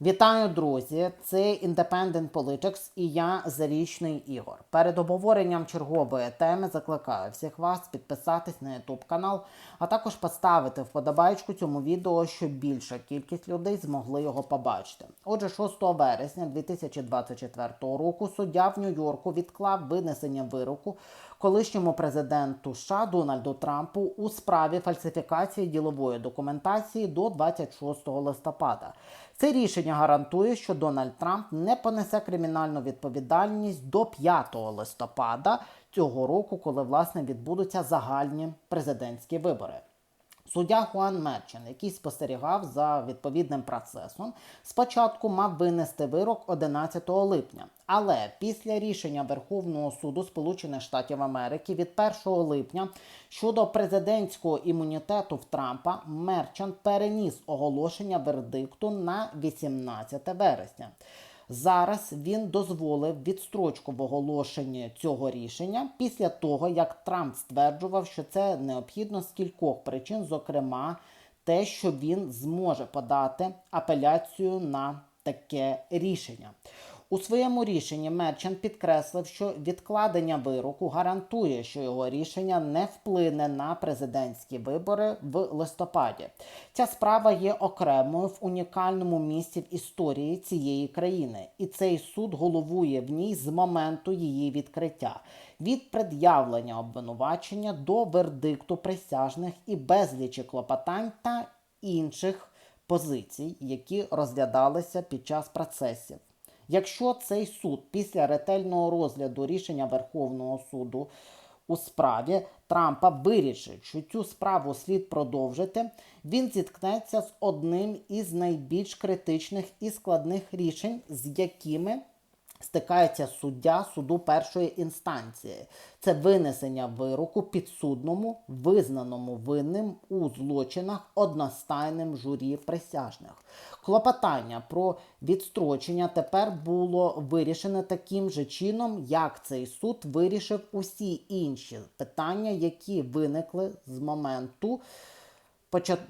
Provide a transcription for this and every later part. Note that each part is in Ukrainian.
Вітаю, друзі! Це Independent Politics і я Зарічний Ігор. Перед обговоренням чергової теми закликаю всіх вас підписатись на YouTube канал, а також поставити вподобайку цьому відео, щоб більша кількість людей змогли його побачити. Отже, 6 вересня 2024 року суддя в Нью-Йорку відклав винесення вироку колишньому президенту США Дональду Трампу у справі фальсифікації ділової документації до 26 листопада. Це рішення гарантує, що Дональд Трамп не понесе кримінальну відповідальність до 5 листопада цього року, коли власне відбудуться загальні президентські вибори. Суддя Хуан Мерчен, який спостерігав за відповідним процесом, спочатку мав винести вирок 11 липня. Але після рішення Верховного суду Сполучених Штатів Америки від 1 липня щодо президентського імунітету в Трампа Мерчан переніс оголошення вердикту на 18 вересня. Зараз він дозволив відстрочку в оголошенні цього рішення після того, як Трамп стверджував, що це необхідно з кількох причин, зокрема, те, що він зможе подати апеляцію на таке рішення. У своєму рішенні Мерчан підкреслив, що відкладення вироку гарантує, що його рішення не вплине на президентські вибори в листопаді. Ця справа є окремою в унікальному місці в історії цієї країни, і цей суд головує в ній з моменту її відкриття. Від пред'явлення обвинувачення до вердикту присяжних і безлічі клопотань та інших позицій, які розглядалися під час процесів. Якщо цей суд після ретельного розгляду рішення Верховного суду у справі Трампа вирішить, що цю справу слід продовжити, він зіткнеться з одним із найбільш критичних і складних рішень, з якими стикається суддя суду першої інстанції. Це винесення вироку підсудному, визнаному винним у злочинах одностайним журі присяжних. Клопотання про відстрочення тепер було вирішене таким же чином, як цей суд вирішив усі інші питання, які виникли з моменту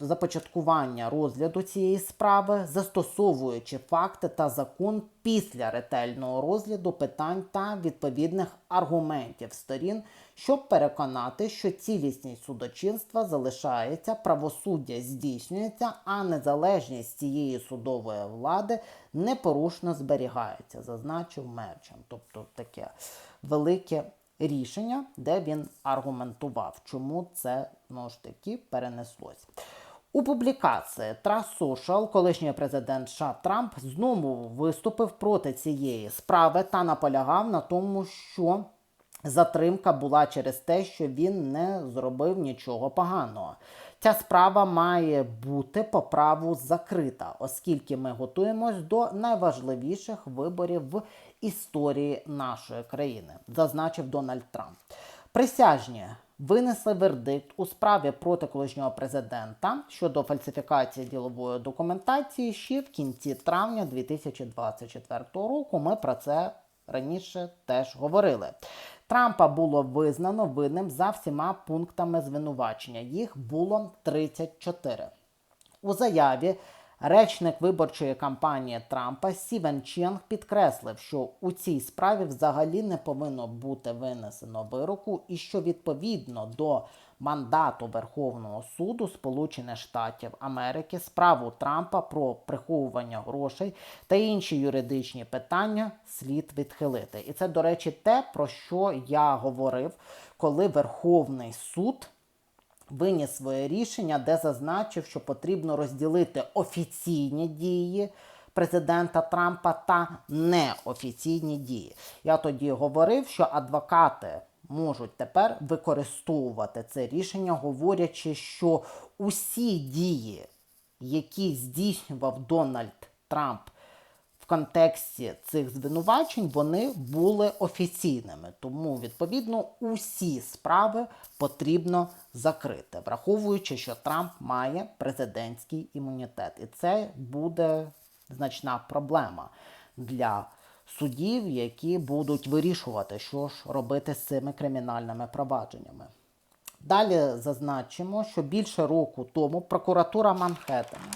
започаткування розгляду цієї справи, застосовуючи факти та закон після ретельного розгляду питань та відповідних аргументів сторін, щоб переконати, що цілісність судочинства залишається, правосуддя здійснюється, а незалежність цієї судової влади непорушно зберігається, зазначив Мерчан. Тобто таке велике рішення, де він аргументував, чому це знову ж таки перенеслось. У публікації Trust Social колишній президент США Трамп знову виступив проти цієї справи та наполягав на тому, що затримка була через те, що він не зробив нічого поганого. Ця справа має бути по праву закрита, оскільки ми готуємось до найважливіших виборів в історії нашої країни, зазначив Дональд Трамп. Присяжні винесли вердикт у справі проти колишнього президента щодо фальсифікації ділової документації ще в кінці травня 2024 року. Ми про це раніше теж говорили. Трампа було визнано винним за всіма пунктами звинувачення. Їх було 34. У заяві речник виборчої кампанії Трампа Сівен Ченг підкреслив, що у цій справі взагалі не повинно бути винесено вироку, і що відповідно до мандату Верховного суду Сполучених Штатів Америки справу Трампа про приховування грошей та інші юридичні питання слід відхилити. І це, до речі, те, про що я говорив, коли Верховний суд. Виніс своє рішення, де зазначив, що потрібно розділити офіційні дії президента Трампа та неофіційні дії. Я тоді говорив, що адвокати можуть тепер використовувати це рішення, говорячи, що усі дії, які здійснював Дональд Трамп контексті цих звинувачень, вони були офіційними. Тому, відповідно, усі справи потрібно закрити, враховуючи, що Трамп має президентський імунітет. І це буде значна проблема для судів, які будуть вирішувати, що ж робити з цими кримінальними провадженнями. Далі зазначимо, що більше року тому прокуратура Манхеттена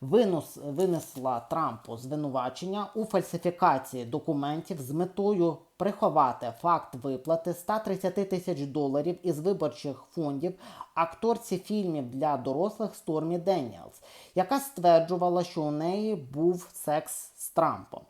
винос, винесла Трампу звинувачення у фальсифікації документів з метою приховати факт виплати 130 тисяч доларів із виборчих фондів акторці фільмів для дорослих Стормі Деніелс, яка стверджувала, що у неї був секс з Трампом.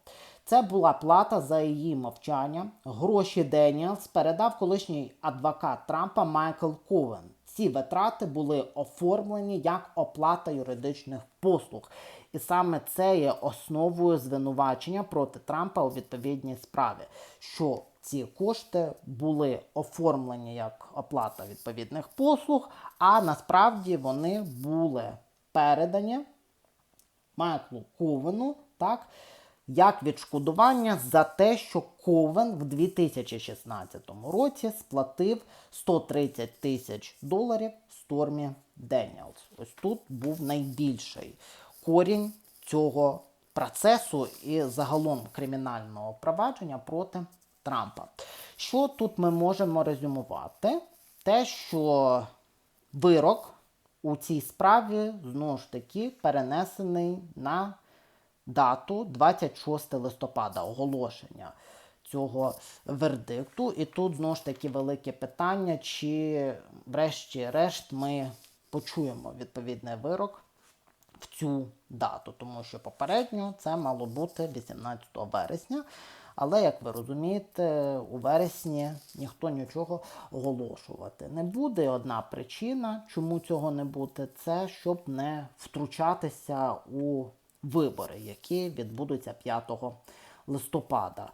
Це була плата за її мовчання. Гроші Деніелс передав колишній адвокат Трампа Майкл Ковен. Ці витрати були оформлені як оплата юридичних послуг. І саме це є основою звинувачення проти Трампа у відповідній справі, що ці кошти були оформлені як оплата відповідних послуг, а насправді вони були передані Майклу Ковену, так, як відшкодування за те, що Ковен в 2016 році сплатив 130 тисяч доларів Стормі Деніелс. Ось тут був найбільший корінь цього процесу і загалом кримінального провадження проти Трампа. Що тут ми можемо резюмувати? Те, що вирок у цій справі знову ж таки перенесений на дату 26 листопада оголошення цього вердикту. І тут знову ж таки велике питання, чи врешті-решт ми почуємо відповідний вирок в цю дату, тому що попередньо це мало бути 18 вересня. Але, як ви розумієте, у вересні ніхто нічого оголошувати не буде. Одна причина, чому цього не буде, це щоб не втручатися у вибори, які відбудуться 5 листопада.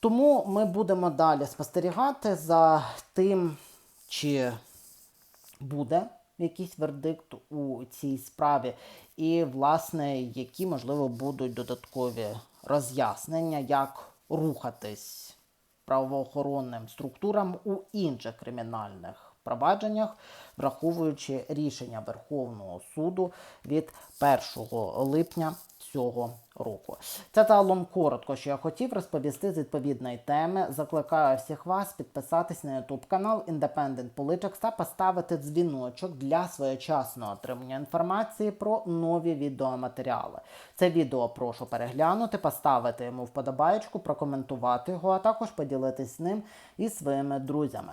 Тому ми будемо далі спостерігати за тим, чи буде якийсь вердикт у цій справі, і, власне, які, можливо, будуть додаткові роз'яснення, як рухатись правоохоронним структурам у інших кримінальних провадженнях, враховуючи рішення Верховного суду від 1 липня цього року. Це загалом коротко, що я хотів розповісти з відповідної теми. Закликаю всіх вас підписатись на YouTube канал Independent Politics та поставити дзвіночок для своєчасного отримання інформації про нові відеоматеріали. Це відео прошу переглянути, поставити йому вподобаєчку, прокоментувати його, а також поділитись ним із своїми друзями.